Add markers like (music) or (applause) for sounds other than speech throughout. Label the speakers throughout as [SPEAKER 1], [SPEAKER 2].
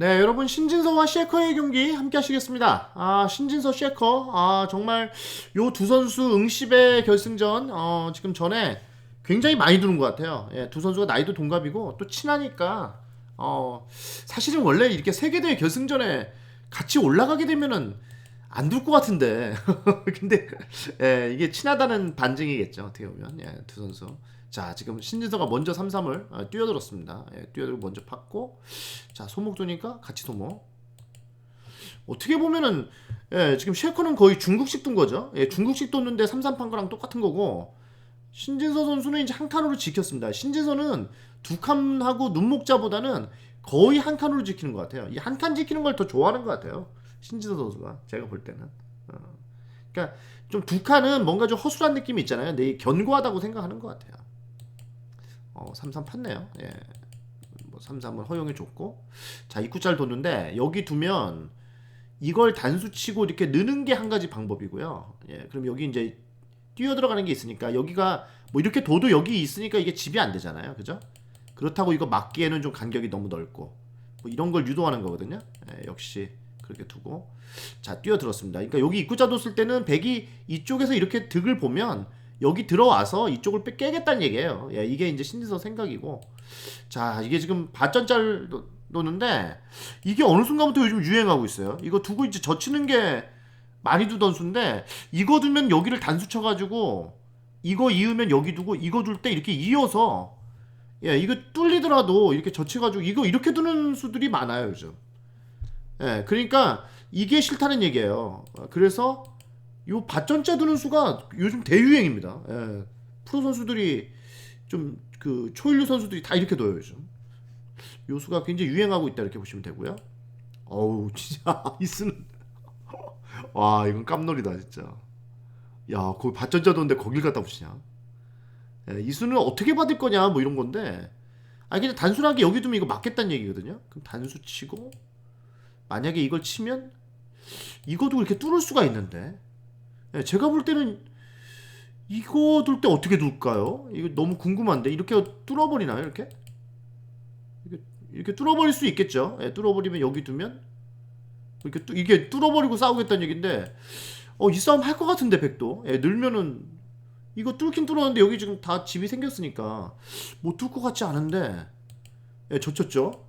[SPEAKER 1] 네, 여러분 신진서와 셰커의 경기 함께 하시겠습니다. 아, 신진서 셰커. 아, 정말 요 두 선수 응시배 결승전 어, 지금 전에 굉장히 많이 두는 것 같아요. 예, 두 선수가 나이도 동갑이고 또 친하니까 어, 사실은 원래 이렇게 세계 대회 결승전에 같이 올라가게 되면은 안 둘 것 같은데. (laughs) 근데 예, 이게 친하다는 반증이겠죠. 어떻게 보면. 예, 두 선수. 자, 지금 신진서가 먼저 3-3을 어, 뛰어들었습니다. 예, 뛰어들고 먼저 팠고 자, 소목 두니까 같이 소목. 어떻게 보면은 예, 지금 셰커는 거의 중국식 둔 거죠. 예, 중국식 뒀는데 3-3판 거랑 똑같은 거고 신진서 선수는 이제 한 칸으로 지켰습니다. 신진서는 두 칸하고 눈목자보다는 거의 한 칸으로 지키는 것 같아요. 이 한 칸 지키는 걸 더 좋아하는 것 같아요. 신진서 선수가 제가 볼 때는. 어. 그러니까 좀 두 칸은 뭔가 좀 허술한 느낌이 있잖아요. 근데 이 견고하다고 생각하는 것 같아요. 어, 3-3 팠네요. 예. 뭐 3-3을 허용해 줬고. 자, 입구짤 뒀는데 여기 두면 이걸 단수 치고 이렇게 느는 게 한 가지 방법이고요. 예. 그럼 여기 이제 뛰어 들어가는 게 있으니까 여기가 뭐 이렇게 둬도 여기 있으니까 이게 집이 안 되잖아요. 그죠? 그렇다고 이거 막기에는 좀 간격이 너무 넓고 뭐 이런 걸 유도하는 거거든요. 예, 역시 그렇게 두고 자 뛰어들었습니다. 그러니까 여기 입구자 뒀을 때는 백이 이쪽에서 이렇게 득을 보면 여기 들어와서 이쪽을 빼- 깨겠다는 얘기예요. 예, 이게 이제 신지서 생각이고 자 이게 지금 바전짤 놓- 놓는데 이게 어느 순간부터 요즘 유행하고 있어요. 이거 두고 이제 젖히는 게 많이 두던 수인데 이거 두면 여기를 단수 쳐가지고 이거 이으면 여기 두고 이거 둘 때 이렇게 이어서 예 이거 뚫리더라도 이렇게 젖혀가지고 이거 이렇게 두는 수들이 많아요 요즘. 예 그러니까 이게 싫다는 얘기예요. 어, 그래서 요 밭전자 두는 수가 요즘 대유행입니다. 예 프로 선수들이 좀 그 초일류 선수들이 다 이렇게 둬요 요즘. 요 수가 굉장히 유행하고 있다 이렇게 보시면 되고요. 어우 (laughs) 진짜 이 수는 (laughs) 와 이건 깜놀이다 진짜. 야 거기 밭전자 도는데 거길 갖다 붙이냐? 예, 이 수는 어떻게 받을 거냐 뭐 이런 건데. 아니 그냥 단순하게 여기 두면 이거 맞겠다는 얘기거든요. 그럼 단수 치고 만약에 이걸 치면 이거도 이렇게 뚫을 수가 있는데. 예, 제가 볼 때는 이거 둘 때 어떻게 둘까요? 이거 너무 궁금한데 이렇게 뚫어버리나요 이렇게? 이렇게, 뚫어버릴 수 있겠죠. 예, 뚫어버리면 여기 두면 이렇게 뚫- 이게 뚫어버리고 싸우겠다는 얘긴데 어 이 싸움 할 것 같은데 백도 예, 늘면은 이거 뚫긴 뚫었는데 여기 지금 다 집이 생겼으니까 못뚫것 같지 않은데 예, 젖혔죠.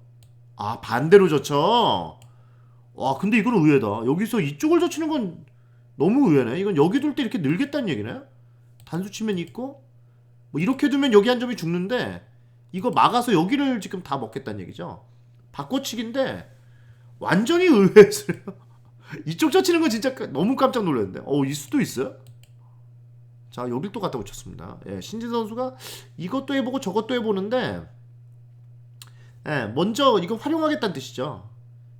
[SPEAKER 1] 아 반대로 젖혀. 와 근데 이건 의외다. 여기서 이쪽을 젖히는 건 너무 의외네. 이건 여기 둘 때 이렇게 늘겠다는 얘기네. 단수 치면 있고 뭐 이렇게 두면 여기 한 점이 죽는데 이거 막아서 여기를 지금 다 먹겠다는 얘기죠. 바꿔치기인데 완전히 (laughs) 의외였어요. 이쪽 젖히는 거 진짜 까- 너무 깜짝 놀랐는데. 어, 이 수도 있어요? 자, 여길 또 갖다 붙였습니다. 예, 신진 선수가 이것도 해보고 저것도 해보는데, 예, 먼저 이거 활용하겠다는 뜻이죠.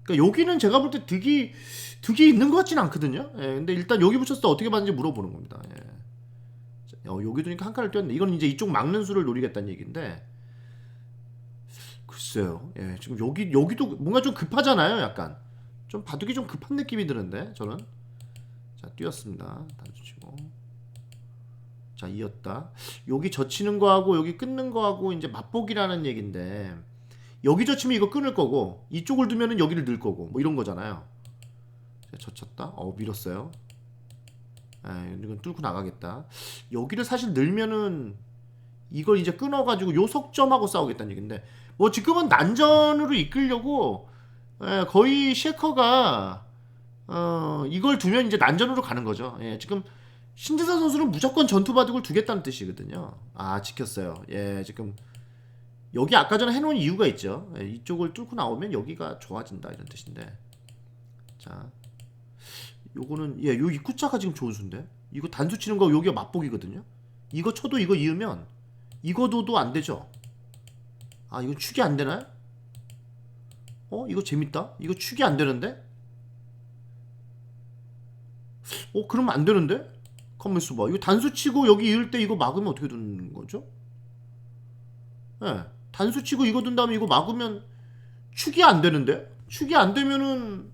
[SPEAKER 1] 그러니까 여기는 제가 볼 때 득이, 득이 있는 것 같진 않거든요. 예, 근데 일단 여기 붙였을 때 어떻게 받는지 물어보는 겁니다. 예. 자, 어, 여기 두니까 한 칸을 띄었네. 이건 이제 이쪽 막는 수를 노리겠다는 얘기인데, 글쎄요. 예, 지금 여기, 여기도 뭔가 좀 급하잖아요, 약간. 좀 바둑이 좀 급한 느낌이 드는데, 저는. 자, 뛰었습니다. 단수 치고. 자, 이었다. 여기 젖히는 거하고 여기 끊는 거하고 이제 맛보기라는 얘긴데, 여기 젖히면 이거 끊을 거고, 이쪽을 두면은 여기를 넣을 거고, 뭐 이런 거잖아요. 자, 젖혔다. 어, 밀었어요. 에, 이건 뚫고 나가겠다. 여기를 사실 늘면은, 이걸 이제 끊어가지고 요 석점하고 싸우겠다는 얘긴데, 뭐 지금은 난전으로 이끌려고 예, 거의 셰커가 어, 이걸 두면 이제 난전으로 가는 거죠. 예, 지금 신지사 선수는 무조건 전투 바둑을 두겠다는 뜻이거든요. 아 지켰어요. 예, 지금 여기 아까 전에 해놓은 이유가 있죠. 예, 이쪽을 뚫고 나오면 여기가 좋아진다 이런 뜻인데. 자, 요거는 예, 요 입구자가 지금 좋은 수인데 이거 단수 치는 거 여기가 맛보기거든요. 이거 쳐도 이거 이으면 이거 둬도 안 되죠. 아 이거 축이 안 되나요? 어 이거 재밌다. 이거 축이 안 되는데? 어 그러면 안 되는데? 가만 있어봐. 이거 단수 치고 여기 이을 때 이거 막으면 어떻게 되는 거죠? 예, 단수 치고 이거 둔 다음에 이거 막으면 축이 안 되는데? 축이 안 되면은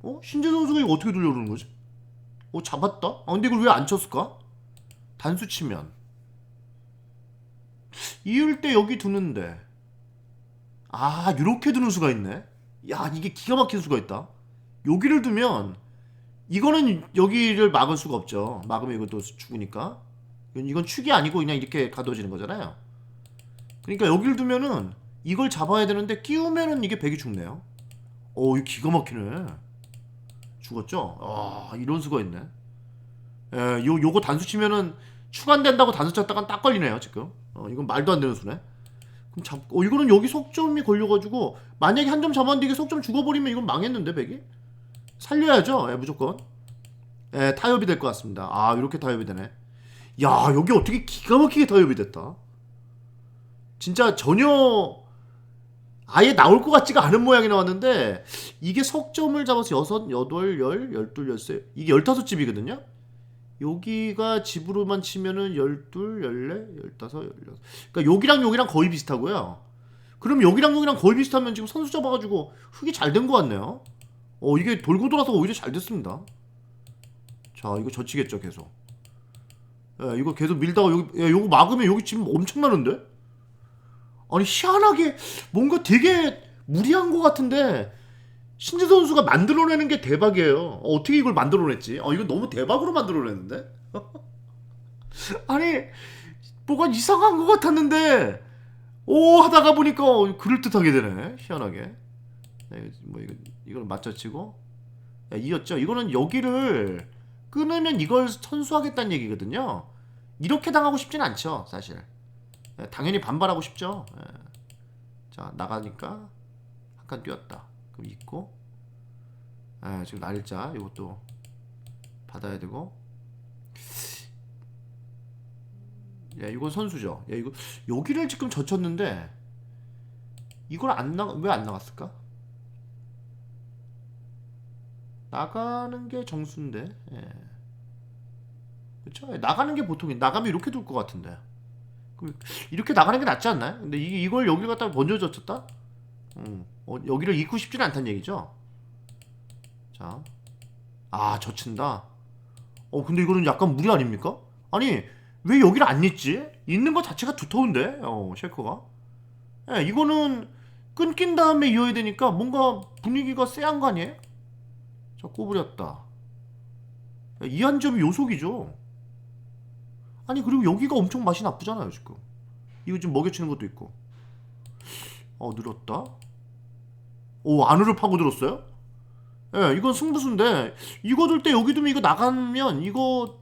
[SPEAKER 1] 어 신재 선수가 이거 어떻게 돌려 그러는 거지? 어 잡았다. 아 근데 이걸 왜 안 쳤을까? 단수 치면 이을 때 여기 두는데 아 이렇게 두는 수가 있네 야 이게 기가 막힌 수가 있다. 여기를 두면 이거는 여기를 막을 수가 없죠. 막으면 이것도 죽으니까. 이건 축이 아니고 그냥 이렇게 가둬지는 거잖아요. 그러니까 여기를 두면은 이걸 잡아야 되는데 끼우면은 이게 백이 죽네요. 오, 이 기가 막히네. 죽었죠? 아, 이런 수가 있네. 예, 요 요거 단수 치면은 추가 안 된다고 단수 쳤다간 딱 걸리네요, 지금. 어, 이건 말도 안 되는 수네. 그럼 잡, 어, 이거는 여기 속점이 걸려가지고 만약에 한 점 잡았는데 이게 속점 죽어버리면 이건 망했는데 백이 살려야죠, 예, 무조건. 예, 타협이 될 것 같습니다. 아, 이렇게 타협이 되네. 야, 여기 어떻게 기가 막히게 타협이 됐다. 진짜 전혀 아예 나올 것 같지가 않은 모양이 나왔는데 이게 석점을 잡아서 여섯, 여덟, 열, 열둘, 열세 이게 열다섯 집이거든요. 여기가 집으로만 치면은 열둘, 열네, 열다섯, 열여섯. 그러니까 여기랑 여기랑 거의 비슷하고요. 그럼 여기랑 여기랑 거의 비슷하면 지금 선수 잡아가지고 흙이 잘 된 것 같네요. 어 이게 돌고 돌아서 오히려 잘 됐습니다. 자 이거 젖히겠죠 계속. 예, 이거 계속 밀다가 여기 야, 요거 막으면 여기 지금 엄청 나는데? 아니 희한하게 뭔가 되게 무리한 것 같은데 신지 선수가 만들어내는 게 대박이에요. 어, 어떻게 이걸 만들어냈지? 어, 이거 너무 대박으로 만들어냈는데? (laughs) 아니 뭐가 이상한 것 같았는데 오 하다가 보니까 어, 그럴듯하게 되네. 희한하게. 네, 뭐 이거 이걸 맞춰치고 야, 이었죠. 이거는 여기를 끊으면 이걸 선수하겠다는 얘기거든요. 이렇게 당하고 싶진 않죠, 사실. 예, 당연히 반발하고 싶죠. 예. 자 나가니까 한 칸 뛰었다. 그럼 있고 예, 지금 날짜 이것도 받아야 되고 야 이건 선수죠. 야 이거 여기를 지금 젖혔는데 이걸 안 나가 왜 안 나갔을까? 나가는 게 정수인데 예. 그렇죠? 나가는 게 보통이 나가면 이렇게 둘 것 같은데. 이렇게 나가는 게 낫지 않나요? 근데 이, 이걸 여기를 갖다가 먼저 젖혔다? 음, 어, 여기를 잊고 싶지는 않다는 얘기죠. 자, 아 젖힌다. 어 근데 이거는 약간 무리 아닙니까? 아니 왜 여기를 안 잊지? 있는 것 자체가 두터운데, 어 셰커가. 예, 이거는 끊긴 다음에 이어야 되니까 뭔가 분위기가 쎄한 거 아니에요? 자, 꼬부렸다. 야, 이한 점이 요속이죠. 아니 그리고 여기가 엄청 맛이 나쁘잖아요 지금. 이거 지금 먹여치는 것도 있고. 어 늘었다? 오 안으로 파고 들었어요? 예 이건 승부수인데 이거 둘 때 여기 두면 이거 나가면 이거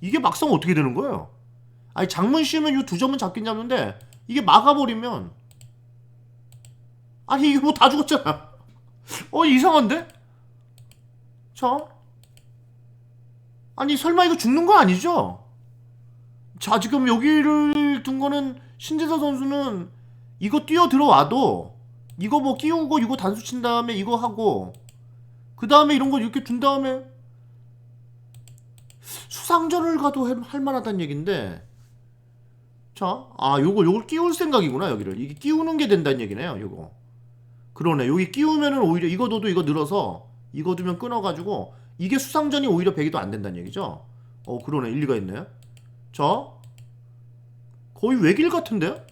[SPEAKER 1] 이게 막상 어떻게 되는 거예요? 아니 장문 씌우면 이 두 점은 잡긴 잡는데 이게 막아버리면 아니 이게 뭐 다 죽었잖아. 어 이상한데? 자 아니 설마 이거 죽는 거 아니죠 자 지금 여기를 둔 거는 신재서 선수는 이거 뛰어 들어와도 이거 뭐 끼우고 이거 단수 친 다음에 이거 하고 그 다음에 이런 거 이렇게 둔 다음에 수상전을 가도 할, 할 만하다는 얘긴데 자, 아 요거 요걸 끼울 생각이구나 여기를. 이게 끼우는 게 된다는 얘기네요 요거. 그러네. 여기 끼우면은 오히려 이거 둬도 이거 늘어서 이거 두면 끊어가지고 이게 수상전이 오히려 배기도 안 된다는 얘기죠? 어 그러네. 일리가 있네 자 거의 외길 같은데?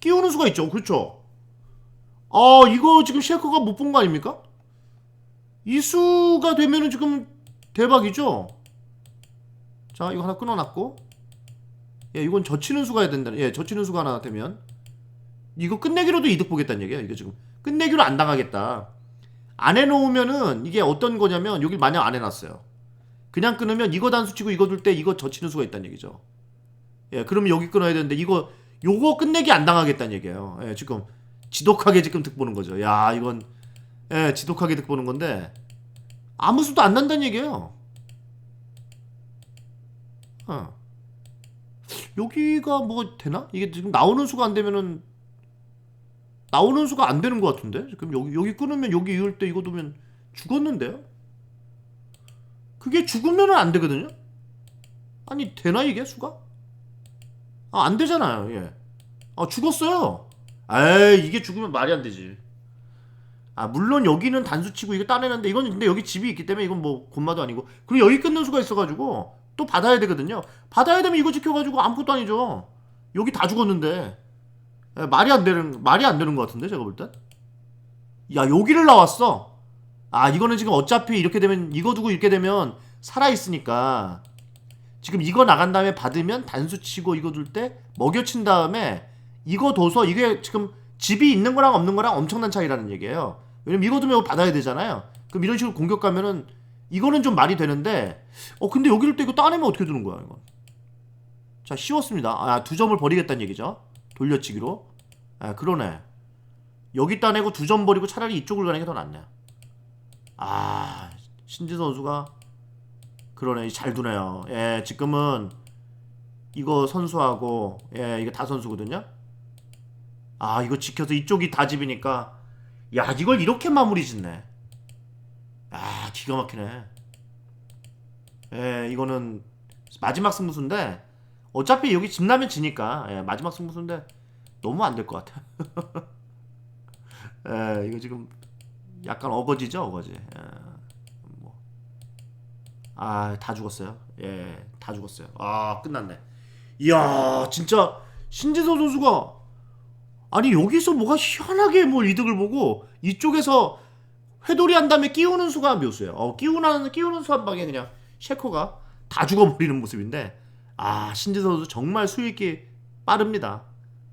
[SPEAKER 1] 끼우는 수가 있죠. 그렇죠? 아, 이거 지금 셰커가 못 본 거 아닙니까? 이 수가 되면은 지금 대박이죠? 자, 이거 하나 끊어놨고. 예, 이건 젖히는 수가 해야 된다. 예, 젖히는 수가 하나 되면. 이거 끝내기로도 이득 보겠다는 얘기예요. 이거 지금. 끝내기로 안 당하겠다. 안 해놓으면은 이게 어떤 거냐면 여기 만약 안 해놨어요. 그냥 끊으면 이거 단수 치고 이거 둘 때 이거 젖히는 수가 있다는 얘기죠. 예, 그러면 여기 끊어야 되는데 이거 요거 끝내기 안 당하겠다는 얘기예요. 예, 지금 지독하게 지금 득 보는 거죠. 야, 이건 예, 지독하게 득 보는 건데 아무 수도 안 난다는 얘기예요. 어. 여기가 뭐 되나? 이게 지금 나오는 수가 안 되면은 나오는 수가 안 되는 것 같은데 지금 여기 여기 끊으면 여기 이을 때 이거 두면 죽었는데요? 그게 죽으면은 안 되거든요? 아니 되나 이게 수가? 아, 안 되잖아요. 예. 아, 죽었어요. 에이, 이게 죽으면 말이 안 되지. 아, 물론 여기는 단수 치고 이거 따내는데 이건 근데 여기 집이 있기 때문에 이건 뭐 곤마도 아니고 그리고 여기 끊는 수가 있어 가지고 또 받아야 되거든요. 받아야 되면 이거 지켜 가지고 아무것도 아니죠. 여기 다 죽었는데 예, 말이 안 되는 말이 안 되는 것 같은데 제가 볼 땐. 야 여기를 나왔어. 아 이거는 지금 어차피 이렇게 되면 이거 두고 이렇게 되면 살아 있으니까 지금 이거 나간 다음에 받으면 단수 치고 이거 둘 때 먹여친 다음에 이거 둬서 이게 지금 집이 있는 거랑 없는 거랑 엄청난 차이라는 얘기예요. 왜냐면 이거 두면 받아야 되잖아요. 그럼 이런 식으로 공격 가면은 이거는 좀 말이 되는데 어 근데 여기를 또 이거 따내면 어떻게 두는 거야 이거? 자 쉬웠습니다. 아 두 점을 버리겠다는 얘기죠. 돌려치기로. 아 그러네. 여기 따내고 두 점 버리고 차라리 이쪽을 가는 게 더 낫네. 아 신지 선수가 그러네 잘 두네요. 예 지금은 이거 선수하고 예 이거 다 선수거든요. 아 이거 지켜서 이쪽이 다 집이니까 야 이걸 이렇게 마무리 짓네. 아 기가 막히네. 예 이거는 마지막 승부수인데 어차피 여기 집 나면 지니까 예, 마지막 승부수인데 너무 안 될 것 같아. (laughs) 예 이거 지금 약간 어거지죠 어거지. 예, 뭐. 아 다 죽었어요. 예 다 죽었어요. 아 끝났네. 이야 진짜 신지서 선수가 아니 여기서 뭐가 희한하게 뭐 이득을 보고 이쪽에서 회돌이 한 다음에 끼우는 수가 묘수예요. 어, 끼우는 끼우는 수 한 방에 그냥 셰커가 다 죽어버리는 모습인데 아 신지서 선수 정말 수익이 빠릅니다.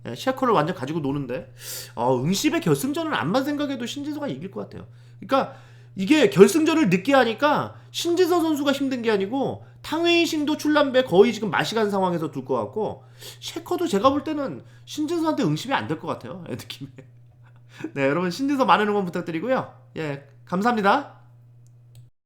[SPEAKER 1] 예, 셰커를 완전 가지고 노는데 어, 응시의 결승전은 안만 생각해도 신지서가 이길 것 같아요. 그러니까 이게 결승전을 늦게 하니까 신지서 선수가 힘든 게 아니고 탕웨이신도 출란배 거의 지금 마시간 상황에서 둘 것 같고 셰커도 제가 볼 때는 신지서한테 응심이 안 될 것 같아요. 예, 느낌에. (laughs) 네 여러분 신지서 많은 응원 부탁드리고요. 예 감사합니다.